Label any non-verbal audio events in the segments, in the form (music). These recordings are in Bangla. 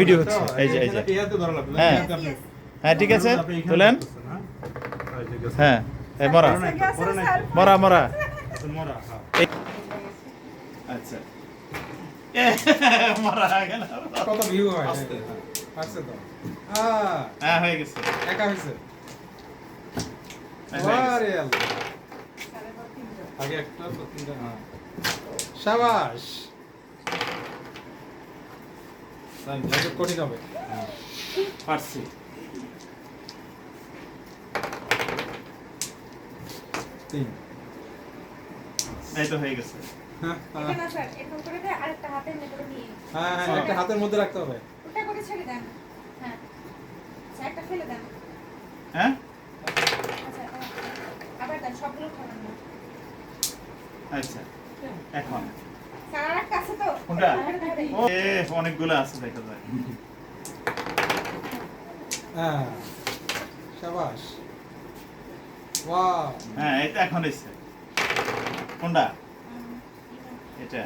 ভিডিও হচ্ছে এই যে এই যে। হ্যাঁ। হ্যাঁ ঠিক আছে। তোলেন। হ্যাঁ এই মরা। মরা মরা। আচ্ছা। (laughs) মরা কত ভিউ হয়? আসছে তো। হ্যাঁ হ্যাঁ গেছে। একা হয়েছে। হ্যাঁ, হয়ে গেছে। আরে আগে একটা তিনটা হ্যাঁ। শাবাশ কঠিন হবে। পারছি। তিন। এই তো হয়ে গেছে। হ্যাঁ হ্যাঁ, হ্যাঁ একটা হাতের মধ্যে রাখতে হবে। ওটা করে ছেড়ে দেন। হ্যাঁ। একটা ফেলে দেন। হ্যাঁ? আচ্ছা আবার দেন সবগুলো খাবেন না। আচ্ছা। এখন। কোনটা? এ অনেকগুলো আছে দেখা যায়। হ্যাঁ শাবাশ ওয়াও। হ্যাঁ এই এখন এসছে। কোনটা? এটা।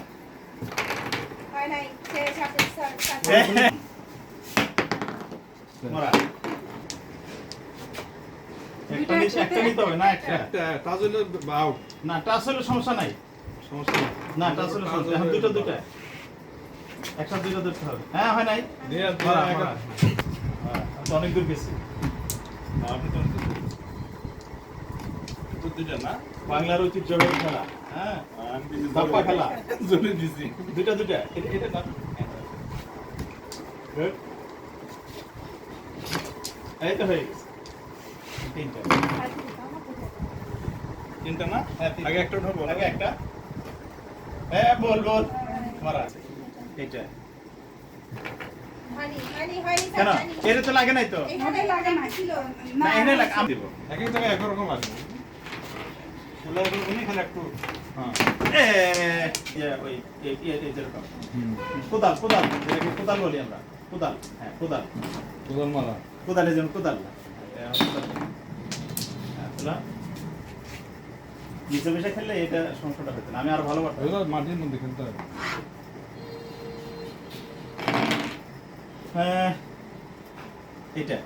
হয় নাই ছেড়ে সাথে স্যার এ, একটা নিতে হবে না একটা? একটা টাচ হলে আউট না টাচ হলে সমস্যা নাই। সমস্যা না টাচ হলে সমস্যা এখন দুটো দুটো একসাথে দুটো ধরতে হবে। হ্যাঁ হয় নাই? অনেক দূর গেছি। বাংলার ঐতিহ্যবাহী খেলা। হ্যাঁ? ধাপ্পা খেলা। দুটা দুটা এটা এটা না এই তো হয়ে গেছে। তিনটা। তিনটা না? আগে একটা উঠাবো আগে একটা। হ্যাঁ বল বল। মারা এইটা। হয়নি হয়নি হয়নি স্যার কেন? এটা তো লাগে নাই তো? এখানে লাগে না ছিল। না এখানে লাগে আমি দেবো এক এক জায়গায় একরকম আছে। ওগুলো এরকম খালি একটু। হ্যাঁ। এ ইয়ে, ওই এই- এই- এই যেরকম। কোদাল কোদাল। যেটাকে কোদাল বলি আমরা। কোদাল। হ্যাঁ কোদাল। কোদাল মারা কোদালের জন্য কোদাল। কোদাল। হ্যাঁ। নিচে বসে খেললে এটা সমস্যাটা হতো না। আমি আরও ভালো পারতাম। মাটির মধ্যে খেলতে হবে। হ্যাঁ এটা।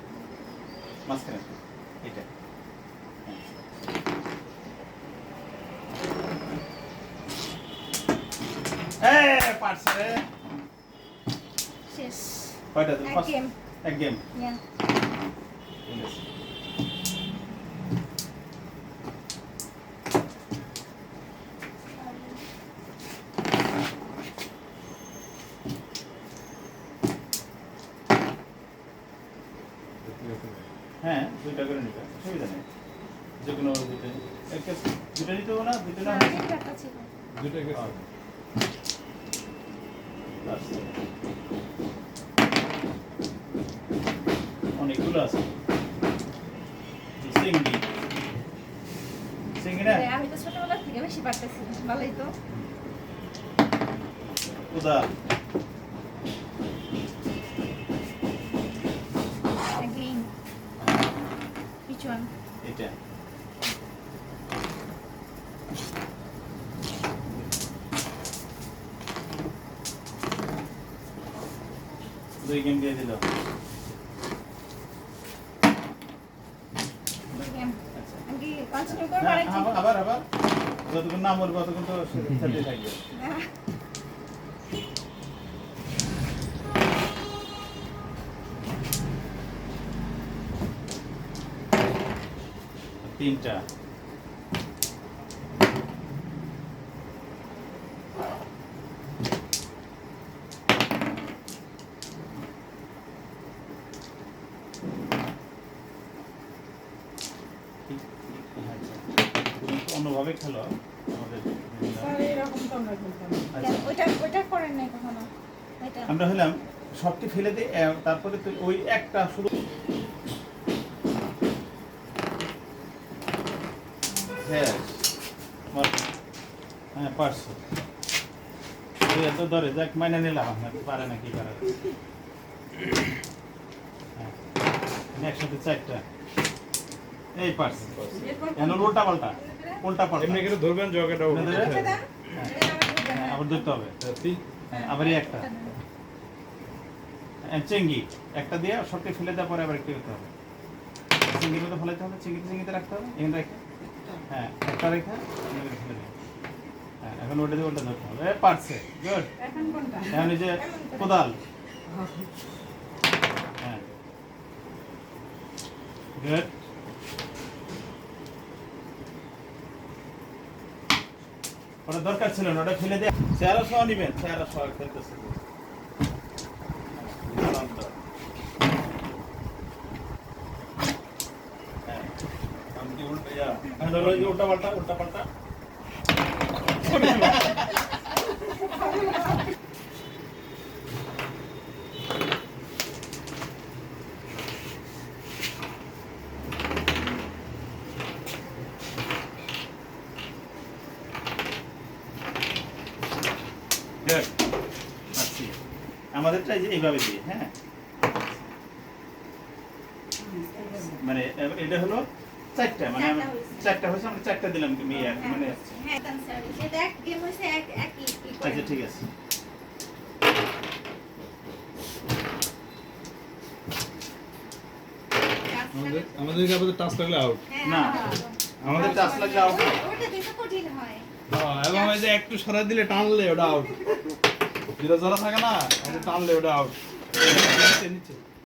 মাঝখানে। এটা। হ্যাঁ। এ, পারছে। রে। শেষ। কয়টা? তুমি? এক game. এক গেম। হ্যাঁ দুইটা করে নিবে অসুবিধা নেই। যে কোনো দুটো একটা দুটো নিতে হবে না দুটো না? না, এই একটা ছিল। দুইটা গেছে আচ্ছা। অনেকগুলো আছে। সিঙ্গি সিঙ্গি না? আরে, আমি তো ছোটবেলা থেকে বেশি পারতেছি ভালোই তো। উদা এটা। দুই গেম দিয়ে দিল. আচ্ছা। হ্যাঁ? আবার আবার যতক্ষণ না বলব ততক্ষণ তো থাকবে। তিনটা। তুমি অন্যভাবে খেলো আমাদের আচ্ছা। আমরা হলাম সবটি ফেলে দিই তারপরে তো ওই একটা শুধু হ্যাঁ মার- হ্যাঁ পারছ। ওই এত ধরে যাক মাইনে নিলাম আপনাকে পারে না কি পারে হ্যাঁ একসাথে চারটা। এই পারছে। কেন উল্টা পাল্টা উল্টা পাল্টা। এমনি করে ধরবেন জগাটা? হ্যাঁ। হ্যাঁ, আবার ধরতে হবে? হ্যাঁ, আবার একটা। চেঙ্গি একটা দিয়ে সবকে ফেলে দেওয়ার পরে আবার একটু করতে হবে। চিংড়ির মধ্যে ফেলাতে হবে চিংড়ি চিংড়িতে রাখতে হবে। এখানে রেখে। হ্যাঁ একটা রেখে ফেলে দেবে। এখন ওটা দিয়ে ওটা ধরতে হবে। পারছে গুড এখন কোনটা? এখন এই যে কোদাল। হ্যাঁ। গুড ওটা দরকার ছিল না ওটা ফেলে দিয়ে। চেয়ারা সহ নিবেন চেয়ারা সহ খেলতেছে হ্যাঁ উল্টা হ্যাঁ পাল্টা উল্টা পাল্টা। আমাদেরটা এইভাবে দিয়ে হ্যাঁ? মানে এটা হলো চারটা মানে আমি- চারটা হয়েছে। আমরা চারটা দিলাম তুমি ইয়ে, মানে হ্যাঁ স্যার সেটা এক গেম হইছে এক একই ই করে। আচ্ছা ঠিক আছে আমাদের আপাতত টাচ লাগলে আউট হ্যাঁ, না। হ্যাঁ। আমাদের টাচ লাগলে হবে। ওটা- বেশি কঠিন হয় এবং এই যে একটু সরা দিলে টানলে ওটা আউট (laughs) যেটা যারা থাকে না টানলে ওটা আউট নিচে নিচে